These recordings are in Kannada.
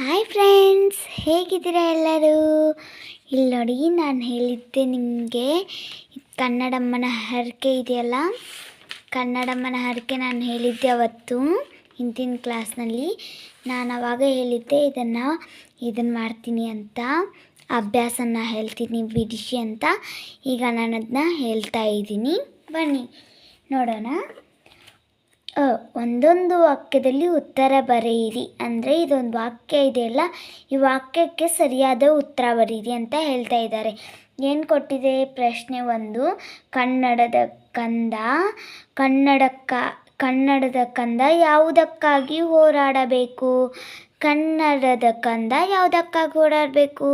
ಹಾಯ್ ಫ್ರೆಂಡ್ಸ್ ಹೇಗಿದ್ದೀರಾ ಎಲ್ಲರೂ? ಇಲ್ಲಿ ನೋಡಿ, ನಾನು ಹೇಳಿದ್ದೆ ನಿಮಗೆ, ಕನ್ನಡಮ್ಮನ ಹರಕೆ ಇದೆಯಲ್ಲ? ಕನ್ನಡಮ್ಮನ ಹರಕೆ ನಾನು ಹೇಳಿದ್ದೆ ಅವತ್ತು ಹಿಂದಿನ ಕ್ಲಾಸ್ನಲ್ಲಿ. ನಾನು ಅವಾಗ ಹೇಳಿದ್ದೆ, ಇದನ್ನು ಇದನ್ನು ಮಾಡ್ತೀನಿ ಅಂತ ಅಭ್ಯಾಸನ ಹೇಳ್ತೀನಿ, ಬಿಡಿಸಿ ಅಂತ. ಈಗ ನಾನು ಅದನ್ನ ಹೇಳ್ತಾ ಇದ್ದೀನಿ. ಬನ್ನಿ, ನೋಡೋಣ. ಒಂದೊಂದು ವಾಕ್ಯದಲ್ಲಿ ಉತ್ತರ ಬರೆಯಿರಿ. ಅಂದರೆ ಇದೊಂದು ವಾಕ್ಯ ಇದೆಯಲ್ಲ ಈ ವಾಕ್ಯಕ್ಕೆ ಸರಿಯಾದ ಉತ್ತರ ಬರೀರಿ ಅಂತ ಹೇಳ್ತಾ ಇದ್ದಾರೆ. ಏನು ಕೊಟ್ಟಿದೆ? ಪ್ರಶ್ನೆ ಒಂದು. ಕನ್ನಡದ ಕಂದ. ಕನ್ನಡಕ್ಕ, ಕನ್ನಡದ ಕಂದ ಯಾವುದಕ್ಕಾಗಿ ಹೋರಾಡಬೇಕು? ಕನ್ನಡದ ಕಂದ ಯಾವುದಕ್ಕಾಗಿ ಹೋರಾಡಬೇಕು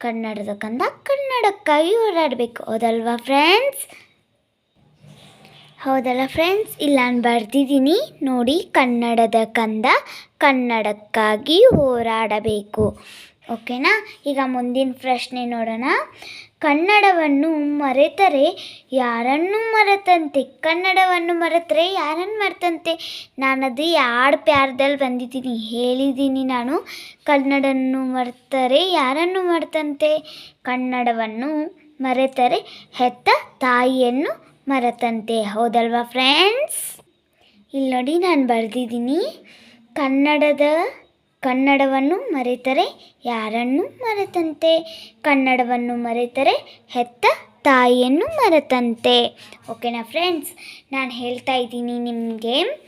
ಕನ್ನಡದ ಕಂದ ಕನ್ನಡಕ್ಕಾಗಿ ಹೋರಾಡಬೇಕು ಹೌದಲ್ವಾ ಫ್ರೆಂಡ್ಸ್ ಹೌದಲ್ಲ ಫ್ರೆಂಡ್ಸ್ ಇಲ್ಲಿ ನಾನು ಬರೆದಿದ್ದೀನಿ ನೋಡಿ, ಕನ್ನಡದ ಕಂದ ಕನ್ನಡಕ್ಕಾಗಿ ಹೋರಾಡಬೇಕು. ಓಕೆನಾ? ಈಗ ಮುಂದಿನ ಪ್ರಶ್ನೆ ನೋಡೋಣ. ಕನ್ನಡವನ್ನು ಮರೆತರೆ ಯಾರನ್ನು ಮರೆತಂತೆ? ಕನ್ನಡವನ್ನು ಮರೆತರೆ ಯಾರನ್ನು ಮರೆತಂತೆ? ನಾನದು ಎರಡು ಪ್ಯಾರ್ದಲ್ಲಿ ಬಂದಿದ್ದೀನಿ, ಹೇಳಿದ್ದೀನಿ ನಾನು. ಕನ್ನಡವನ್ನು ಮರೆತರೆ ಯಾರನ್ನು ಮರೆತಂತೆ? ಕನ್ನಡವನ್ನು ಮರೆತರೆ ಹೆತ್ತ ತಾಯಿಯನ್ನು ಮರೆತಂತೆ, ಹೌದಲ್ವಾ ಫ್ರೆಂಡ್ಸ್? ಇಲ್ಲಿ ನೋಡಿ ನಾನು ಬರೆದಿದ್ದೀನಿ. ಕನ್ನಡದ ಕನ್ನಡವನ್ನು ಮರೆತರೆ ಯಾರನ್ನು ಮರೆತಂತೆ? ಕನ್ನಡವನ್ನು ಮರೆತರೆ ಹೆತ್ತ ತಾಯಿಯನ್ನು ಮರೆತಂತೆ. ಓಕೆನಾ ಫ್ರೆಂಡ್ಸ್? ನಾನು ಹೇಳ್ತಾ ಇದ್ದೀನಿ ನಿಮಗೆ.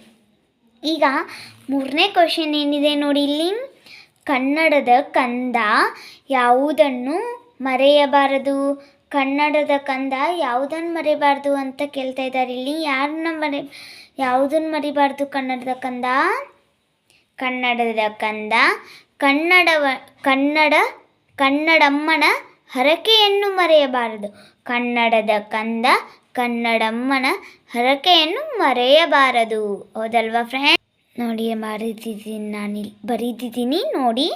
ಈಗ ಮೂರನೇ ಕ್ವಶನ್ ಏನಿದೆ ನೋಡಿ ಇಲ್ಲಿ. ಕನ್ನಡದ ಕಂದ ಯಾವುದನ್ನು ಮರೆಯಬಾರದು? ಕನ್ನಡದ ಕಂದ ಯಾವುದನ್ನು ಮರಿಬಾರ್ದು ಅಂತ ಕೇಳ್ತಾ ಇದ್ದಾರೆ. ಇಲ್ಲಿ ಯಾರನ್ನ ಮರಿ ಯಾವುದನ್ನು ಮರಿಬಾರ್ದು ಕನ್ನಡದ ಕಂದ? ಕನ್ನಡದ ಕಂದ. ಕನ್ನಡವ, ಕನ್ನಡ, ಕನ್ನಡಮ್ಮನ ಹರಕೆಯನ್ನು ಮರೆಯಬಾರದು. ಕನ್ನಡದ ಕಂದ, ಕನ್ನಡಮ್ಮನ ಹರಕೆಯನ್ನು ಮರೆಯಬಾರದು. ಹೌದಲ್ವಾ ಫ್ರೆಂಡ್ ನೋಡಿ ಬರೀತಿದ್ದೀನಿ ನಾನು ಬರೀತಿದ್ದೀನಿ ನೋಡಿ,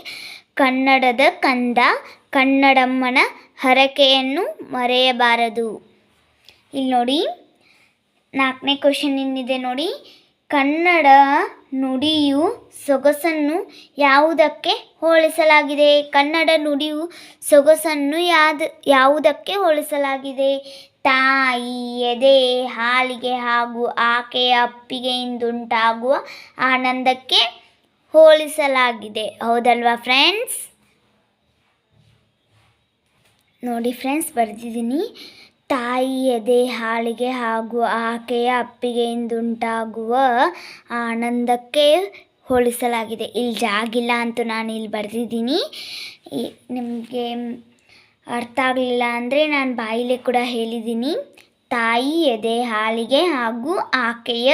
ಕನ್ನಡದ ಕಂದ ಕನ್ನಡಮ್ಮನ ಹರಕೆಯನ್ನು ಮರೆಯಬಾರದು. ಇಲ್ಲಿ ನೋಡಿ, ನಾಲ್ಕನೇ ಕ್ವಶನ್ ಏನಿದೆ ನೋಡಿ. ಕನ್ನಡ ನುಡಿಯು ಸೊಗಸನ್ನು ಯಾವುದಕ್ಕೆ ಹೋಲಿಸಲಾಗಿದೆ? ಕನ್ನಡ ನುಡಿಯು ಸೊಗಸನ್ನು ಯಾವ್ದು ಯಾವುದಕ್ಕೆ ಹೋಲಿಸಲಾಗಿದೆ? ತಾಯಿ, ಎದೆ, ಹಾಲಿಗೆ ಹಾಗೂ ಆಕೆಯ ಅಪ್ಪಿಗೆಯಿಂದುಂಟಾಗುವ ಆನಂದಕ್ಕೆ ಹೋಲಿಸಲಾಗಿದೆ. ಹೌದಲ್ವಾ ಫ್ರೆಂಡ್ಸ್ ನೋಡಿ ಫ್ರೆಂಡ್ಸ್ ಬರೆದಿದ್ದೀನಿ. ತಾಯಿ ಎದೆ ಹಾಲಿಗೆ ಹಾಗೂ ಆಕೆಯ ಅಪ್ಪಿಗೆಯಿಂದುಂಟಾಗುವ ಆನಂದಕ್ಕೆ ಹೋಲಿಸಲಾಗಿದೆ. ಇಲ್ಲಿ ಜಾಗಿಲ್ಲ ಅಂತ ನಾನು ಇಲ್ಲಿ ಬರೆದಿದ್ದೀನಿ. ನಿಮಗೆ ಅರ್ಥ ಆಗಲಿಲ್ಲ ಅಂದರೆ ನಾನು ಬಾಯಿಲೆ ಕೂಡ ಹೇಳಿದ್ದೀನಿ. ತಾಯಿ ಎದೆ ಹಾಲಿಗೆ ಹಾಗೂ ಆಕೆಯ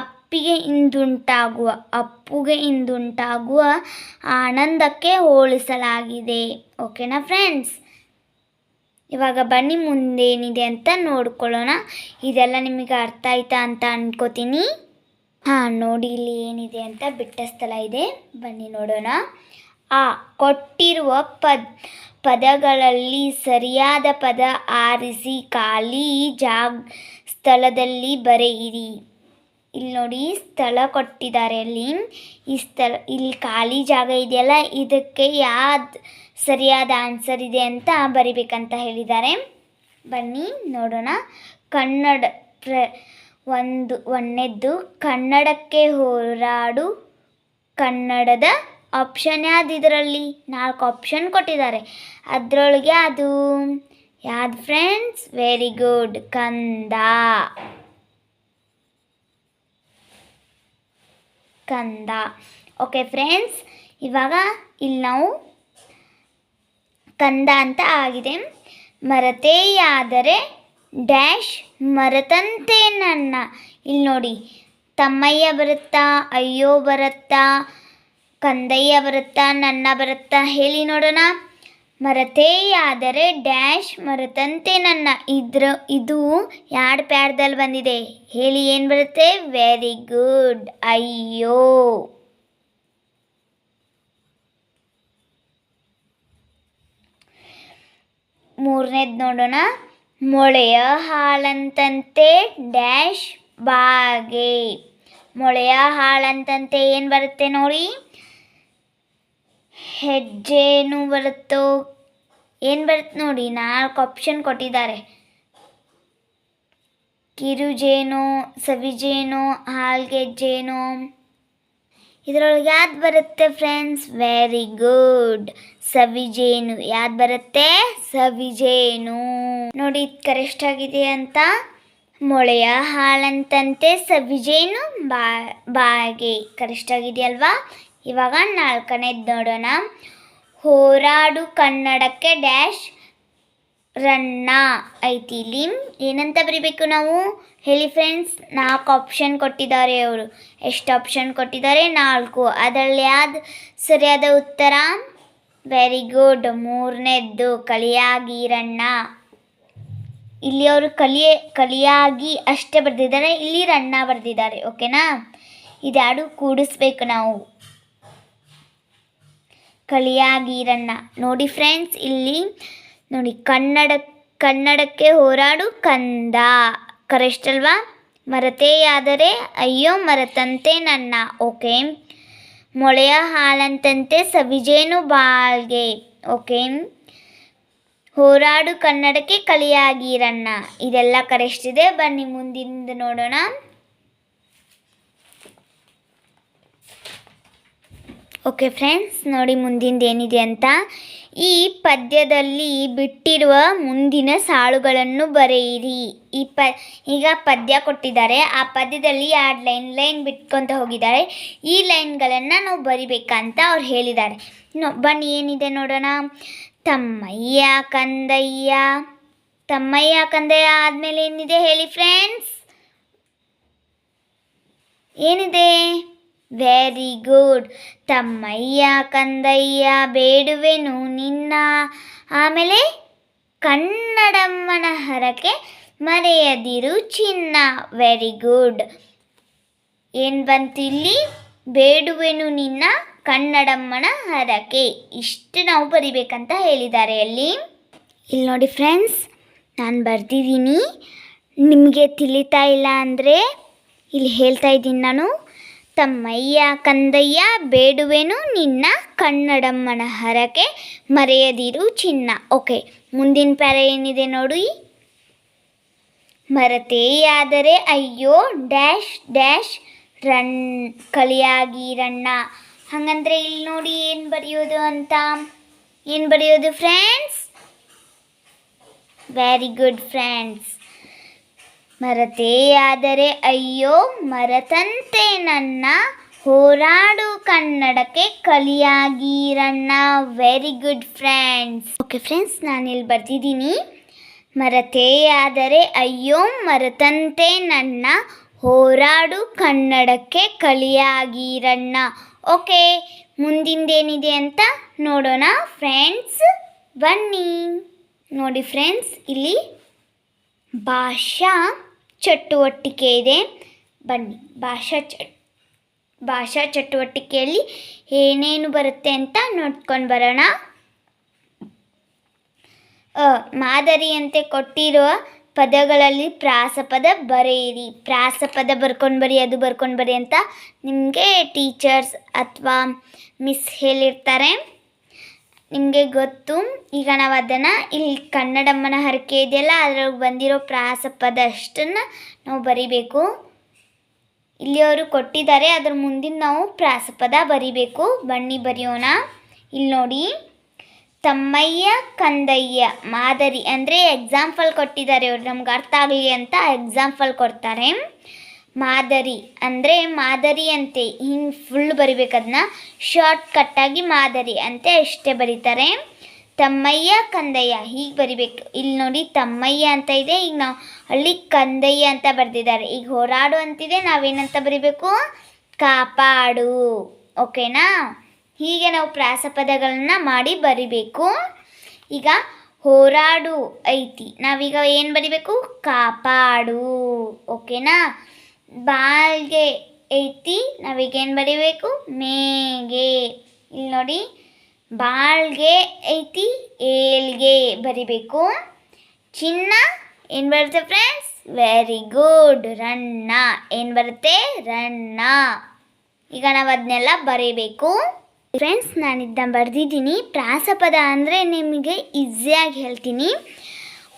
ಅಪ್ಪಿಗೆ ಇಂದುಂಟಾಗುವ ಅಪ್ಪುಗೆ ಇಂದುಂಟಾಗುವ ಆನಂದಕ್ಕೆ ಹೋಲಿಸಲಾಗಿದೆ. ಓಕೆನಾ ಫ್ರೆಂಡ್ಸ್ ಇವಾಗ ಬನ್ನಿ, ಮುಂದೇನಿದೆ ಅಂತ ನೋಡ್ಕೊಳ್ಳೋಣ. ಇದೆಲ್ಲ ನಿಮಗೆ ಅರ್ಥ ಆಯ್ತಾ ಅಂತ ಅನ್ಕೋತೀನಿ. ಹಾಂ, ನೋಡಿ ಇಲ್ಲಿ ಏನಿದೆ ಅಂತ ಬಿಟ್ಟ ಸ್ಥಳ ಇದೆ. ಬನ್ನಿ ನೋಡೋಣ. ಆ, ಕೊಟ್ಟಿರುವ ಪದ್, ಪದಗಳಲ್ಲಿ ಸರಿಯಾದ ಪದ ಆರಿಸಿ, ಖಾಲಿ ಜಾಗ, ಸ್ಥಳದಲ್ಲಿ ಬರೆಯಿರಿ. ಇಲ್ಲಿ ನೋಡಿ, ಸ್ಥಳ ಕೊಟ್ಟಿದ್ದಾರೆ ಅಲ್ಲಿ. ಈ ಸ್ಥಳ, ಇಲ್ಲಿ ಖಾಲಿ ಜಾಗ ಇದೆಯಲ್ಲ, ಇದಕ್ಕೆ ಯಾವ್ದು ಸರಿಯಾದ ಆನ್ಸರ್ ಇದೆ ಅಂತ ಬರಿಬೇಕಂತ ಹೇಳಿದ್ದಾರೆ. ಬನ್ನಿ, ನೋಡೋಣ. ಕನ್ನಡ ಪ್ರ, ಒಂದು, ಒಂದನೇದ್ದು, ಕನ್ನಡಕ್ಕೆ ಹೋರಾಡು. ಕನ್ನಡದ ಆಪ್ಷನ್ ಯಾವ್ದು ಇದರಲ್ಲಿ? ನಾಲ್ಕು ಆಪ್ಷನ್ ಕೊಟ್ಟಿದ್ದಾರೆ. ಅದರೊಳಗೆ ಅದು, ಯಾವ್ದು ಫ್ರೆಂಡ್ಸ್ ವೆರಿ ಗುಡ್ ಕಂದ. ಕಂದ. ಓಕೆ ಫ್ರೆಂಡ್ಸ್ ಇವಾಗ ಇಲ್ಲಿ ನಾವು ಕಂದ ಅಂತ ಆಗಿದೆ. ಮರತೆಯಾದರೆ ಡ್ಯಾಶ್ ಮರತಂತೆ ನನ್ನ. ಇಲ್ಲಿ ನೋಡಿ, ತಮ್ಮಯ್ಯ ಬರುತ್ತಾ, ಅಯ್ಯೋ ಬರುತ್ತಾ, ಕಂದಯ್ಯ ಬರುತ್ತಾ, ನನ್ನ ಬರುತ್ತಾ, ಹೇಳಿ ನೋಡೋಣ. ಮರತೆಯಾದರೆ ಡ್ಯಾಶ್ ಮರತಂತೆ ನನ್ನ. ಇದ್ರ, ಇದು ಎರಡು ಪ್ಯಾಡ್ದಲ್ಲಿ ಬಂದಿದೆ? ಹೇಳಿ ಏನು ಬರುತ್ತೆ? ವೆರಿ ಗುಡ್ ಅಯ್ಯೋ. ಮೂರನೇದು ನೋಡೋಣ. ಮೊಳೆಯ ಹಾಳಂತಂತೆ ಡ್ಯಾಶ್ ಬಾಗೆ. ಮೊಳೆಯ ಹಾಳಂತಂತೆ ಏನು ಬರುತ್ತೆ ನೋಡಿ? ಹೆಜ್ಜೇನು ಬರುತ್ತೋ? ಏನು ಬರುತ್ತೆ ನೋಡಿ? ನಾಲ್ಕು ಆಪ್ಷನ್ ಕೊಟ್ಟಿದ್ದಾರೆ. ಕಿರುಜೇನು, ಸವಿಜೇನು, ಹಾಲ್ಗೆಜ್ಜೇನು. ಇದರೊಳಗೆ ಯಾವ್ದು ಬರುತ್ತೆ ಫ್ರೆಂಡ್ಸ್ ವೆರಿ ಗುಡ್ ಸವಿಜೇನು. ಯಾವ್ದು ಬರುತ್ತೆ? ಸವಿಜೇನು. ನೋಡಿ, ಇದು ಕರೆಕ್ಟ್ ಆಗಿದೆ ಅಂತ. ಮೊಳೆಯ ಹಾಳಂತಂತೆ ಸವಿಜೇನು ಬಾ, ಬಾಗೆ. ಕರೆಕ್ಟ್ ಆಗಿದೆಯಲ್ವಾ ಇವಾಗ ನಾಲ್ಕನೇದು ನೋಡೋಣ. ಹೋರಾಡು ಕನ್ನಡಕ್ಕೆ ಡ್ಯಾಶ್ ರನ್ನ ಐತಿ. ಇಲ್ಲಿ ಏನಂತ ಬರಿಬೇಕು ನಾವು? ಹೇಳಿ ಫ್ರೆಂಡ್ಸ್ ನಾಲ್ಕು ಆಪ್ಷನ್ ಕೊಟ್ಟಿದ್ದಾರೆ ಅವರು. ಎಷ್ಟು ಆಪ್ಷನ್ ಕೊಟ್ಟಿದ್ದಾರೆ? ನಾಲ್ಕು. ಅದರಲ್ಲಿ ಯಾವ್ದು ಸರಿಯಾದ ಉತ್ತರ? ವೆರಿ ಗುಡ್ ಮೂರನೇದ್ದು, ಕಲಿಯಾಗಿ ರಣ್ಣ ಇಲ್ಲಿ ಅವರು ಕಲಿಯೇ, ಕಲಿಯಾಗಿ ಅಷ್ಟೇ ಬರೆದಿದ್ದಾರೆ, ಇಲ್ಲಿ ರಣ್ಣ ಬರೆದಿದ್ದಾರೆ ಓಕೆನಾ ಇದ್ಯಾಡು ಕೂಡಿಸ್ಬೇಕು ನಾವು. ಕಲಿಯಾಗಿ ರಣ್ಣ ನೋಡಿ ಫ್ರೆಂಡ್ಸ್ ಇಲ್ಲಿ ನೋಡಿ, ಕನ್ನಡ, ಕನ್ನಡಕ್ಕೆ ಹೋರಾಡು, ಕಂದ. ಕರೆಕ್ಟ್ ಅಲ್ವಾ ಮರತೆಯಾದರೆ ಅಯ್ಯೋ, ಮರತಂತೆ ನನ್ನ. ಓಕೆ. ಮೊಳೆಯ ಹಾಲಂತಂತೆ ಸವಿಜೇನು ಬಾಳ್ಗೆ. ಓಕೆ. ಹೋರಾಡು ಕನ್ನಡಕ್ಕೆ ಕಲಿಯಾಗಿರಣ್ಣ ಇದೆಲ್ಲ ಕರೆಸ್ಟ್ ಇದೆ ಬನ್ನಿ ಮುಂದಿನ ನೋಡೋಣ. ಓಕೆ ಫ್ರೆಂಡ್ಸ್ ನೋಡಿ ಮುಂದಿಂದ ಏನಿದೆ ಅಂತ? ಈ ಪದ್ಯದಲ್ಲಿ ಬಿಟ್ಟಿರುವ ಮುಂದಿನ ಸಾಲುಗಳನ್ನು ಬರೆಯಿರಿ. ಈ ಪ, ಈಗ ಪದ್ಯ ಕೊಟ್ಟಿದ್ದಾರೆ. ಆ ಪದ್ಯದಲ್ಲಿ ಎರಡು ಲೈನ್ ಲೈನ್ ಬಿಟ್ಕೊತ ಹೋಗಿದ್ದಾರೆ. ಈ ಲೈನ್ಗಳನ್ನು ನಾವು ಬರಿಬೇಕಂತ ಅವ್ರು ಹೇಳಿದ್ದಾರೆ. ನೋ, ಬನ್ನಿ, ಏನಿದೆ ನೋಡೋಣ. ತಮ್ಮಯ್ಯ, ಕಂದಯ್ಯ. ತಮ್ಮಯ್ಯ, ಕಂದಯ್ಯ ಆದಮೇಲೆ ಏನಿದೆ ಹೇಳಿ ಫ್ರೆಂಡ್ಸ್ ಏನಿದೆ? ವೆರಿ ಗುಡ್ ತಮ್ಮಯ್ಯ, ಕಂದಯ್ಯ, ಬೇಡುವೆನು ನಿನ್ನ. ಆಮೇಲೆ ಕನ್ನಡಮ್ಮನ ಹರಕೆ ಮರೆಯದಿರು ಚಿನ್ನ. ವೆರಿ ಗುಡ್ ಏನು ಬಂತಿಲ್ಲಿ? ಬೇಡುವೆನು ನಿನ್ನ ಕನ್ನಡಮ್ಮನ ಹರಕೆ ಇಷ್ಟು ನಾವು ಬರಿಬೇಕಂತ ಹೇಳಿದ್ದಾರೆ ಅಲ್ಲಿ. ಇಲ್ಲಿ ನೋಡಿ ಫ್ರೆಂಡ್ಸ್ ನಾನು ಬರ್ದಿದ್ದೀನಿ. ನಿಮಗೆ ತಿಳಿತಾ ಇಲ್ಲ ಅಂದರೆ ಇಲ್ಲಿ ಹೇಳ್ತಾ ಇದ್ದೀನಿ ನಾನು. ತಮ್ಮಯ್ಯ ಕಂದಯ್ಯ ಬೇಡುವೆನು ನಿನ್ನ ಕನ್ನಡಮ್ಮನ ಹರಕೆ ಮರೆಯದಿರು ಚಿನ್ನ. ಓಕೆ, ಮುಂದಿನ ಪ್ಯಾರ ಏನಿದೆ ನೋಡಿ ಮರತೆಯಾದರೆ ಅಯ್ಯೋ, ಡ್ಯಾಶ್ ಡ್ಯಾಶ್, ರನ್, ಕಲಿಯಾಗಿ ರಣ್ಣ. ಹಾಗಂದ್ರೆ ಇಲ್ಲಿ ನೋಡಿ ಏನು ಬರೆಯೋದು ಅಂತ. ಏನು ಬರೆಯೋದು ಫ್ರೆಂಡ್ಸ್ ವೆರಿ ಗುಡ್ ಫ್ರೆಂಡ್ಸ್ ಮರತೆಯಾದರೆ ಅಯ್ಯೋ, ಮರತಂತೆ ನನ್ನ ಹೋರಾಡು ಕನ್ನಡಕ್ಕೆ ಕಲಿಯಾಗಿರಣ್ಣ. Very good friends okay friends ನಾನಿಲ್ಲಿ ಬರ್ತಿದ್ದೀನಿ ಮರತೆಯಾದರೆ ಅಯ್ಯೋ, ಮರತಂತೆ ನನ್ನ ಹೋರಾಡು ಕನ್ನಡಕ್ಕೆ ಕಲಿಯಾಗಿರಣ್ಣ. ಓಕೆ ಮುಂದಿಂದೇನಿದೆ ಅಂತ ನೋಡೋಣ ಫ್ರೆಂಡ್ಸ್ ಬನ್ನಿ. ನೋಡಿ ಫ್ರೆಂಡ್ಸ್ ಇಲ್ಲಿ ಭಾಷಾ ಚಟುವಟಿಕೆ ಇದೆ. ಬನ್ನಿ, ಭಾಷಾ ಚಟ್ ಭಾಷಾ ಚಟುವಟಿಕೆಯಲ್ಲಿ ಏನೇನು ಬರುತ್ತೆ ಅಂತ ನೋಡ್ಕೊಂಡು ಬರೋಣ. ಮಾದರಿಯಂತೆ ಕೊಟ್ಟಿರುವ ಪದಗಳಲ್ಲಿ ಪ್ರಾಸಪದ ಬರೆಯಿರಿ. ಪ್ರಾಸಪದ ಬರ್ಕೊಂಡು ಬರಿ, ಅದು ಬರ್ಕೊಂಡು ಬರಿ ಅಂತ ನಿಮಗೆ ಟೀಚರ್ಸ್ ಅಥವಾ ಮಿಸ್ ಹೇಳಿರ್ತಾರೆ. ನಿಮಗೆ ಗೊತ್ತು. ಈಗ ನಾವು ಅದನ್ನು ಇಲ್ಲಿ ಕನ್ನಡಮ್ಮನ ಹರಕೆ ಇದೆಯಲ್ಲ, ಅದ್ರೊಳಗೆ ಬಂದಿರೋ ಪ್ರಾಸಪದ ಅಷ್ಟನ್ನು ನಾವು ಬರಿಬೇಕು. ಇಲ್ಲಿ ಅವರು ಕೊಟ್ಟಿದ್ದಾರೆ, ಅದ್ರ ಮುಂದಿನ ನಾವು ಪ್ರಾಸಪದ ಬರಿಬೇಕು. ಬನ್ನಿ ಬರೆಯೋಣ. ಇಲ್ಲಿ ನೋಡಿ. ತಮ್ಮಯ್ಯ, ಕಂದಯ್ಯ, ಮಾದರಿ. ಅಂದರೆ ಎಕ್ಸಾಂಪಲ್ ಕೊಟ್ಟಿದ್ದಾರೆ ಅವ್ರು ನಮ್ಗೆ ಅರ್ಥ ಆಗಲಿ ಅಂತ ಎಕ್ಸಾಂಪಲ್ ಕೊಡ್ತಾರೆ. ಮಾದರಿ ಅಂದರೆ ಮಾದರಿ ಅಂತೆ. ಹಿಂಗೆ ಫುಲ್ ಬರಿಬೇಕು ಅದನ್ನ ಶಾರ್ಟ್ ಕಟ್ಟಾಗಿ ಮಾದರಿ ಅಂತೆ ಅಷ್ಟೇ ಬರೀತಾರೆ. ತಮ್ಮಯ್ಯ, ಕಂದಯ್ಯ ಹೀಗೆ ಬರಿಬೇಕು. ಇಲ್ಲಿ ನೋಡಿ ತಮ್ಮಯ್ಯ ಅಂತ ಇದೆ. ಈಗ ನಾವು ಅಲ್ಲಿ ಕಂದಯ್ಯ ಅಂತ ಬರೆದಿದ್ದಾರೆ. ಈಗ ಹೋರಾಡು ಅಂತಿದೆ. ನಾವೇನಂತ ಬರಿಬೇಕು? ಕಾಪಾಡು. ಓಕೆನಾ? ಹೀಗೆ ನಾವು ಪ್ರಾಸಪದಗಳನ್ನು ಮಾಡಿ ಬರಿಬೇಕು. ಈಗ ಹೋರಾಡು ಐತಿ. ನಾವೀಗ ಏನು ಬರಿಬೇಕು? ಕಾಪಾಡು. ಓಕೆನಾ? ಬಾಲ್ಗೆ ಐತಿ ನಾವೀಗೇನು ಬರಿಬೇಕು? ಮೇಗೆ. ಇಲ್ಲಿ ನೋಡಿ. ಬಾಳ್ಗೆ ಐತಿ ಏಳ್ಗೆ ಬರಿಬೇಕು. ಚಿನ್ನ, ಏನು ಬರುತ್ತೆ ಫ್ರೆಂಡ್ಸ್ ವೆರಿ ಗುಡ್ ರನ್ನ. ಏನು ಬರುತ್ತೆ? ರನ್ನ. ಈಗ ನಾವು ಅದನ್ನೆಲ್ಲ ಬರೀಬೇಕು. ಫ್ರೆಂಡ್ಸ್ ನಾನು ಇದನ್ನ ಬರೆದಿದ್ದೀನಿ. ಪ್ರಾಸಪದ ಅಂದರೆ ನಿಮಗೆ ಈಸಿಯಾಗಿ ಹೇಳ್ತೀನಿ.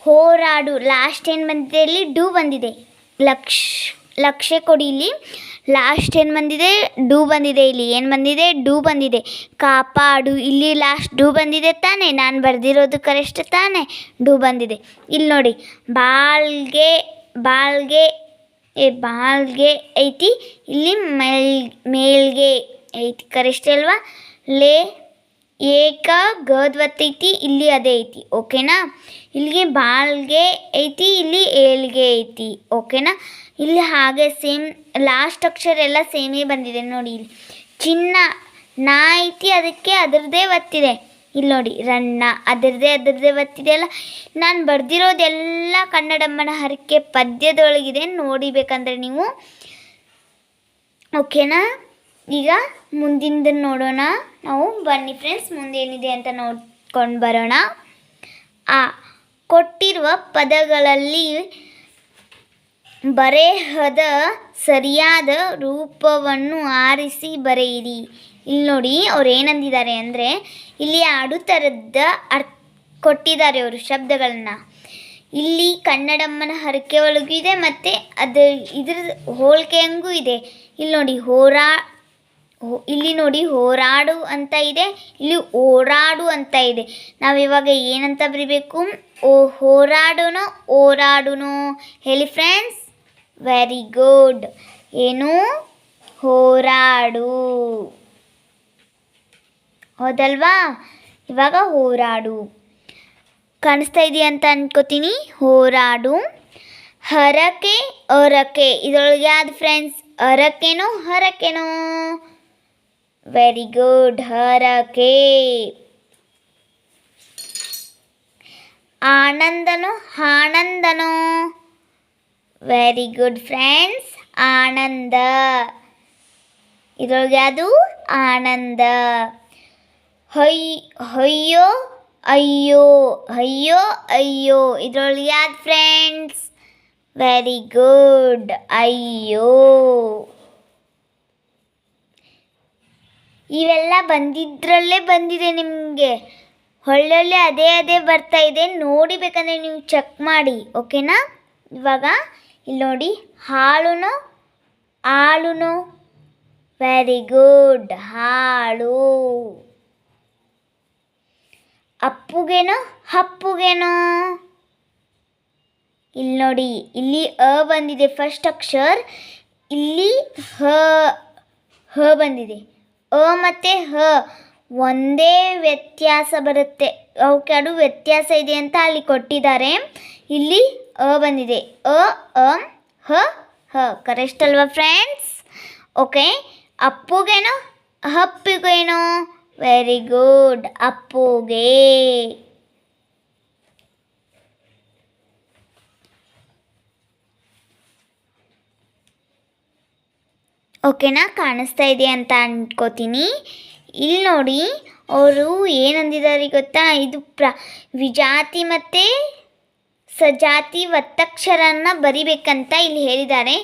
ಹೋರಾಡು. ಲಾಸ್ಟ್ ಏನು ಬಂದಿದೆ? ಇಲ್ಲಿ ಡೂ ಬಂದಿದೆ. ಲಕ್ಷ ಲಕ್ಷ ಕೊಡಿ ಇಲ್ಲಿ. ಲಾಸ್ಟ್ ಏನು ಬಂದಿದೆ? ಡೂ ಬಂದಿದೆ ಇಲ್ಲಿ. ಏನು ಬಂದಿದೆ? ಡೂ ಬಂದಿದೆ. ಕಾಪಾಡು. ಇಲ್ಲಿ ಲಾಸ್ಟ್ ಡೂ ಬಂದಿದೆ ತಾನೆ. ನಾನು ಬರೆದಿರೋದು ಕರೆಕ್ಟ್ ತಾನೆ. ಡೂ ಬಂದಿದೆ. ಇಲ್ಲಿ ನೋಡಿ. ಬಾಳ್ಗೆ ಬಾಳ್ಗೆ, ಏ, ಬಾಳ್ಗೆ ಐತಿ. ಇಲ್ಲಿ ಮೇಲ್, ಮೇಲ್ಗೆ ಐತಿ. ಕರೆಕ್ಟ್ ಅಲ್ವಾ? ಲೇ, ಏಕ ಗದ್ವತ್ತೈತಿ ಇಲ್ಲಿ ಅದೇ ಐತಿ. ಓಕೆನಾ ಇಲ್ಲಿಗೆ ಬಾಳ್ಗೆ ಐತಿ. ಇಲ್ಲಿ ಏಳ್ಗೆ ಐತಿ. ಓಕೆನಾ ಇಲ್ಲಿ ಹಾಗೆ ಸೇಮ್ ಲಾಸ್ಟ್ ಅಕ್ಷರ ಎಲ್ಲ ಸೇಮೇ ಬಂದಿದೆ ನೋಡಿ ಇಲ್ಲಿ. ಚಿನ್ನ, ನಾ ಐತಿ, ಅದಕ್ಕೆ ಅದರದ್ದೇ ಒತ್ತಿದೆ. ಇಲ್ಲಿ ನೋಡಿ, ರನ್ನ, ಅದರದ್ದೇ ಅದರದ್ದೇ ಒತ್ತಿದೆ ಅಲ್ಲ. ನಾನು ಬರೆದಿರೋದೆಲ್ಲ ಕನ್ನಡಮ್ಮನ ಹರಕೆ ಪದ್ಯದೊಳಗಿದೆ, ನೋಡಿಬೇಕಂದ್ರೆ ನೀವು. ಓಕೆನಾ ಈಗ ಮುಂದಿಂದ ನೋಡೋಣ. ನಾವು ಬನ್ನಿ ಫ್ರೆಂಡ್ಸ್ ಮುಂದೇನಿದೆ ಅಂತ ನೋಡ್ಕೊಂಡು ಬರೋಣ. ಆ, ಕೊಟ್ಟಿರುವ ಪದಗಳಲ್ಲಿ ಬರೆಹದ ಸರಿಯಾದ ರೂಪವನ್ನು ಆರಿಸಿ ಬರೆಯಿರಿ. ಇಲ್ಲಿ ನೋಡಿ ಅವ್ರು ಏನಂದಿದ್ದಾರೆ ಅಂದರೆ, ಇಲ್ಲಿ ಅಡುತರದ ಅರ್ಥ ಕೊಟ್ಟಿದ್ದಾರೆ ಅವರು ಶಬ್ದಗಳನ್ನು. ಇಲ್ಲಿ ಕನ್ನಡಮ್ಮನ ಹರಕೆ ಒಳಗೂ ಇದೆ ಮತ್ತು ಅದು ಇದ್ರ ಹೋಲಿಕೆ ಹಂಗೂ ಇದೆ. ಇಲ್ಲಿ ನೋಡಿ ಹೋರಾ ಇಲ್ಲಿ ನೋಡಿ ಹೋರಾಡು ಅಂತ ಇದೆ, ಇಲ್ಲಿ ಓಡಾಡು ಅಂತ ಇದೆ. ನಾವು ಇವಾಗ ಏನಂತ ಬರಿಬೇಕು? ಓ, ಹೋರಾಡುನೋ, ಓರಾಡುನೋ. ಹೇಳಿ ಫ್ರೆಂಡ್ಸ್ ವೆರಿ ಗುಡ್ ಏನು? ಹೋರಾಡು. ಹೌದಲ್ವಾ? ಇವಾಗ ಹೋರಾಡು. ಕಾಣಿಸ್ತಾ ಇದೆಯಾ ಅಂತ ಅನ್ಕೋತೀನಿ. ಹೋರಾಡು. ಹರಕೆ ಅರಕೆ ಇದರೊಳಗೆ ಯಾವ್ದು ಫ್ರೆಂಡ್ಸ್ ಹರಕೆನೋ ಹರಕೆನೋ? ವೆರಿ ಗುಡ್ ಹರಕೆ. ಆನಂದನೋ ಆನಂದನೋ? ವೆರಿ ಗುಡ್ ಫ್ರೆಂಡ್ಸ್ ಆನಂದ. ಇದ್ರೊಳಗೆ ಯಾವುದು? ಆನಂದ. ಹೊಯ್ ಹೊಯ್ಯೋ ಅಯ್ಯೋ ಅಯ್ಯೋ ಅಯ್ಯೋ. ಇದ್ರೊಳಗೆ ಯಾವ್ದು ಫ್ರೆಂಡ್ಸ್ ವೆರಿ ಗುಡ್ ಅಯ್ಯೋ. ಇವೆಲ್ಲ ಬಂದಿದ್ರಲ್ಲೇ ಬಂದಿದೆ ನಿಮಗೆ. ಒಳ್ಳೊಳ್ಳೆ ಅದೇ ಅದೇ ಬರ್ತಾ ಇದೆ. ನೋಡಿಬೇಕಂದ್ರೆ ನೀವು ಚೆಕ್ ಮಾಡಿ ಓಕೆನಾ ಇವಾಗ ಇಲ್ಲಿ ನೋಡಿ ಹಾಳುನೋ ಹಾಳುನೋ ವೆರಿ ಗುಡ್ ಹಾಳು ಅಪ್ಪುಗೆನೋ, ಹಪ್ಪುಗೆನೋ. ಇಲ್ಲಿ ನೋಡಿ, ಇಲ್ಲಿ ಅ ಬಂದಿದೆ ಫಸ್ಟ್ ಅಕ್ಷರ. ಇಲ್ಲಿ ಹ ಹ ಬಂದಿದೆ. ಅ ಮತ್ತು ಹ. ಒಂದೇ ವ್ಯತ್ಯಾಸ ಬರುತ್ತೆ. ಅವುಕೆರಡು ವ್ಯತ್ಯಾಸ ಇದೆ ಅಂತ ಅಲ್ಲಿ ಕೊಟ್ಟಿದ್ದಾರೆ. ಇಲ್ಲಿ ಅ ಬಂದಿದೆ. ಅ ಅ, ಹ ಹ. ಕರೆಕ್ಟ್ ಅಲ್ವಾ ಫ್ರೆಂಡ್ಸ್ ಓಕೆ ಅಪ್ಪುಗೇನೋ? ಅಪ್ಪಿಗೇನೋ? ವೆರಿ ಗುಡ್ ಅಪ್ಪುಗೆ. ಓಕೆನಾ ಕಾಣಿಸ್ತಾ ಇದೆ ಅಂತ ಅನ್ಕೋತೀನಿ. ಇಲ್ಲಿ ನೋಡಿ, ಅವರು ಏನಂದಿದ್ದಾರೆ ಗೊತ್ತಾ? ಇದು ಪ್ರ, ವಿಜಾತಿ ಮತ್ತು ಸಜಾತಿ ಒತ್ತಕ್ಷರನ ಬರಿಬೇಕಂತ ಇಲ್ಲಿ ಹೇಳಿದ್ದಾರೆ.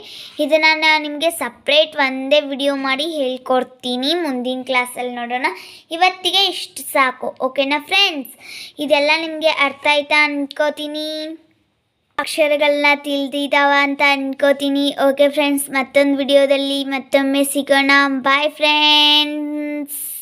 ಇದನ್ನು ನಾನು ನಿಮಗೆ ಸಪ್ರೇಟ್ ಒಂದೇ ವಿಡಿಯೋ ಮಾಡಿ ಹೇಳ್ಕೊಡ್ತೀನಿ ಮುಂದಿನ ಕ್ಲಾಸಲ್ಲಿ ನೋಡೋಣ. ಇವತ್ತಿಗೆ ಇಷ್ಟು ಸಾಕು ಓಕೆನಾ ಫ್ರೆಂಡ್ಸ್ ಇದೆಲ್ಲ ನಿಮಗೆ ಅರ್ಥ ಆಯ್ತಾ ಅನ್ಕೋತೀನಿ? ಅಕ್ಷರಗಳನ್ನ ತಿಳಿದಿದ್ದಾವ ಅಂತ ಅನ್ಕೋತೀನಿ ಓಕೆ ಫ್ರೆಂಡ್ಸ್ ಮತ್ತೊಂದು ವಿಡಿಯೋದಲ್ಲಿ ಮತ್ತೊಮ್ಮೆ ಸಿಗೋಣ. Bye friends